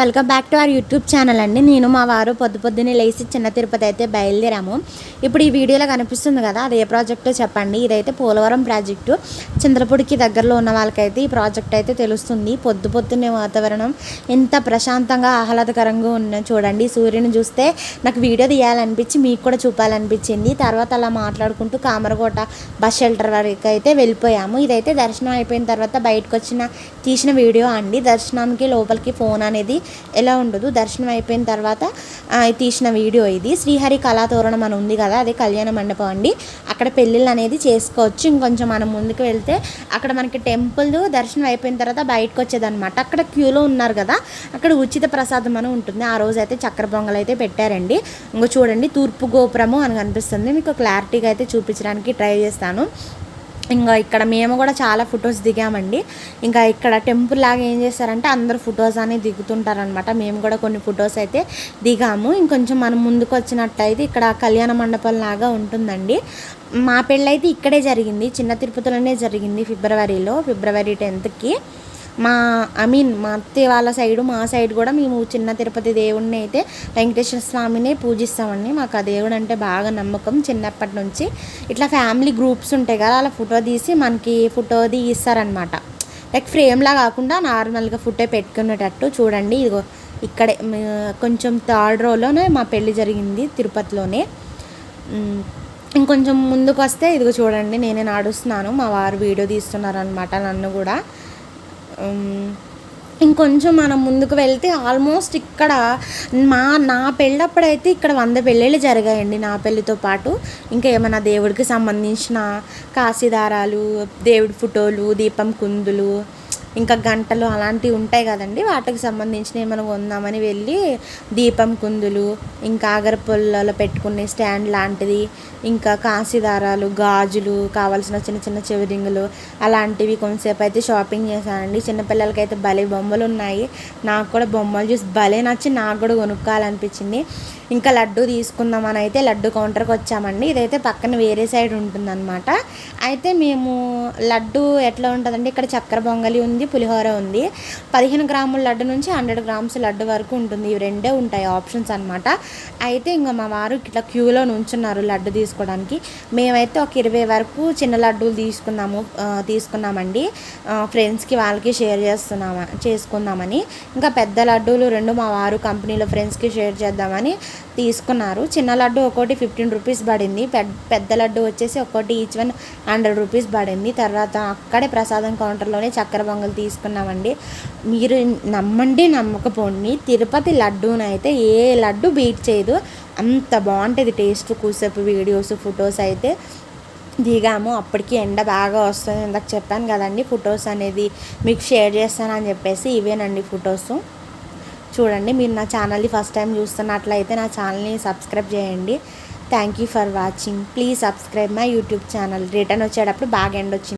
Welcome back to our YouTube channel అండి. నేను మా వారు పొద్దు పొద్దున్నే లేచి చిన్న తిరుపతి అయితే బయలుదేరాము. ఇప్పుడు ఈ వీడియోలో కనిపిస్తుంది కదా అది ఏ ప్రాజెక్టో చెప్పండి. ఇదైతే పోలవరం ప్రాజెక్టు చంద్రపూడికి దగ్గరలో ఉన్న వాళ్ళకైతే ఈ ప్రాజెక్ట్ అయితే తెలుస్తుంది. పొద్దు పొద్దున్నే వాతావరణం ఎంత ప్రశాంతంగా ఆహ్లాదకరంగా ఉన్న చూడండి. సూర్యుని చూస్తే నాకు వీడియో తీయాలనిపించి మీకు కూడా చూపాలనిపించింది. తర్వాత అలా మాట్లాడుకుంటూ కామరకోట బస్ షెల్టర్ వరకు అయితే వెళ్ళిపోయాము. ఇదైతే దర్శనం అయిపోయిన తర్వాత బయటకు వచ్చిన తీసిన వీడియో అండి. దర్శనానికి లోపలికి ఫోన్ అనేది ఎలా ఉండదు దర్శనం అయిపోయిన తర్వాత తీసిన వీడియో ఇది. శ్రీహరి కళాతోరణం అని ఉంది కదా అదే కళ్యాణ మండపం అండి. అక్కడ పెళ్ళిళ్ళు అనేది చేసుకోవచ్చు. ఇంకొంచెం మనం ముందుకు వెళ్తే అక్కడ మనకి టెంపుల్ దర్శనం అయిపోయిన తర్వాత బయటకు వచ్చేదన్నమాట. అక్కడ క్యూలో ఉన్నారు కదా అక్కడ ఉచిత ప్రసాదం అని ఉంటుంది. ఆ రోజు అయితే చక్కెర పొంగల్ అయితే పెట్టారండి. ఇంకో చూడండి తూర్పు గోపురము అని కనిపిస్తుంది. మీకు క్లారిటీగా అయితే చూపించడానికి ట్రై చేస్తాను. ఇంకా ఇక్కడ మేము కూడా చాలా ఫొటోస్ దిగామండి. ఇంకా ఇక్కడ టెంపుల్ లాగా ఏం చేస్తారంటే అందరూ ఫొటోస్ అని దిగుతుంటారనమాట మేము కూడా కొన్ని ఫొటోస్ అయితే దిగాము. ఇంకొంచెం మనం ముందుకు వచ్చినట్టయితే ఇక్కడ కళ్యాణ మండపం లాగా ఉంటుందండి. మా పెళ్ళైతే ఇక్కడే జరిగింది. చిన్న తిరుపతిలోనే జరిగింది ఫిబ్రవరిలో ఫిబ్రవరి టెన్త్కి. మా ఐ మీన్ మా అత్తయ్య వాళ్ళ సైడు మా సైడ్ కూడా మేము చిన్న తిరుపతి దేవుడిని అయితే వెంకటేశ్వర స్వామినే పూజిస్తామండి. మాకు ఆ దేవుడు అంటే బాగా నమ్మకం చిన్నప్పటి నుంచి. ఇట్లా ఫ్యామిలీ గ్రూప్స్ ఉంటాయి కదా అలా ఫోటో తీసి మనకి ఫోటోది ఇస్తారనమాట లైక్ ఫ్రేమ్లా కాకుండా నార్మల్గా ఫోటో పెట్టుకునేటట్టు చూడండి. ఇదిగో ఇక్కడే కొంచెం థర్డ్ రోలోనే మా పెళ్ళి జరిగింది తిరుపతిలోనే. ఇంకొంచెం ముందుకు వస్తే ఇదిగో చూడండి నేనే నడుస్తున్నాను. మా వారు వీడియో తీస్తున్నారు అనమాట నన్ను కూడా. ఇంకొంచెం మనం ముందుకు వెళ్తే ఆల్మోస్ట్ ఇక్కడ మా నా పెళ్ళప్పుడైతే ఇక్కడ వంద పెళ్ళిళ్ళు జరిగాయండి నా పెళ్ళితో పాటు. ఇంకా ఏమైనా దేవుడికి సంబంధించిన కాశీదారాలు దేవుడి ఫోటోలు దీపం కుందులు ఇంకా గంటలు అలాంటివి ఉంటాయి కదండి. వాటికి సంబంధించిన ఏమైనా కొందామని వెళ్ళి దీపం కుందులు ఇంకా అగరపుల్లలో పెట్టుకునే స్టాండ్ లాంటిది ఇంకా కాశీదారాలు గాజులు కావాల్సిన చిన్న చిన్న చెవిరింగులు అలాంటివి కొంతసేపు అయితే షాపింగ్ చేశానండి. చిన్నపిల్లలకైతే భలే బొమ్మలు ఉన్నాయి. నాకు కూడా బొమ్మలు చూసి భలే నచ్చి నాకు కూడా కొనుక్కోవాలనిపించింది. ఇంకా లడ్డు తీసుకుందామని అయితే లడ్డు కౌంటర్కి వచ్చామండి. ఇదైతే పక్కన వేరే సైడ్ ఉంటుందన్నమాట. అయితే మేము లడ్డు ఎట్లా ఉంటుందండి ఇక్కడ చక్కెర బొంగలి ఉంది పులిహోర ఉంది. పదిహేను గ్రాముల లడ్డు నుంచి హండ్రెడ్ గ్రామ్స్ లడ్డు వరకు ఉంటుంది. ఇవి రెండే ఉంటాయి ఆప్షన్స్ అనమాట అయితే ఇంకా మా వారు ఇట్లా క్యూలో నుంచున్నారు లడ్డు తీసుకోవడానికి. మేమైతే ఒక ఇరవై వరకు చిన్న లడ్డూలు తీసుకున్నాము తీసుకున్నామండి. ఫ్రెండ్స్కి వాళ్ళకి షేర్ చేస్తున్నామా చేసుకుందామని. ఇంకా పెద్ద లడ్డూలు రెండు మా వారు కంపెనీలో ఫ్రెండ్స్కి షేర్ చేద్దామని తీసుకున్నారు. చిన్న లడ్డు ఒకటి ఫిఫ్టీన్ రూపీస్ పడింది. పెద్ద పెద్ద లడ్డు వచ్చేసి ఒకటి ఈచ్ వన్ హండ్రెడ్ రూపీస్ పడింది. తర్వాత అక్కడే ప్రసాదం కౌంటర్లోనే చక్కెర బొంగలు తీసుకున్నామండి. మీరు నమ్మండి నమ్మకపోండి. తిరుపతి లడ్డూనైతే ఏ లడ్డు బీట్ చేయదు. అంత బాగుంటుంది టేస్ట్. కూసేపు వీడియోస్ ఫొటోస్ అయితే దిగాము. అప్పటికి ఎండ బాగా వస్తుంది. ఇందాక చెప్పాను కదండి ఫొటోస్ అనేది మీకు షేర్ చేస్తానని చెప్పేసి ఇవేనండి ఫొటోస్. చూడండి మీరు నా ఛానల్ని ఫస్ట్ టైం చూస్తున్నట్లయితే నా ఛానల్ని సబ్స్క్రైబ్ చేయండి. Thank you for watching please subscribe my YouTube channel return వచ్చేటప్పుడు బాగా ఎండ్ వచ్చింది.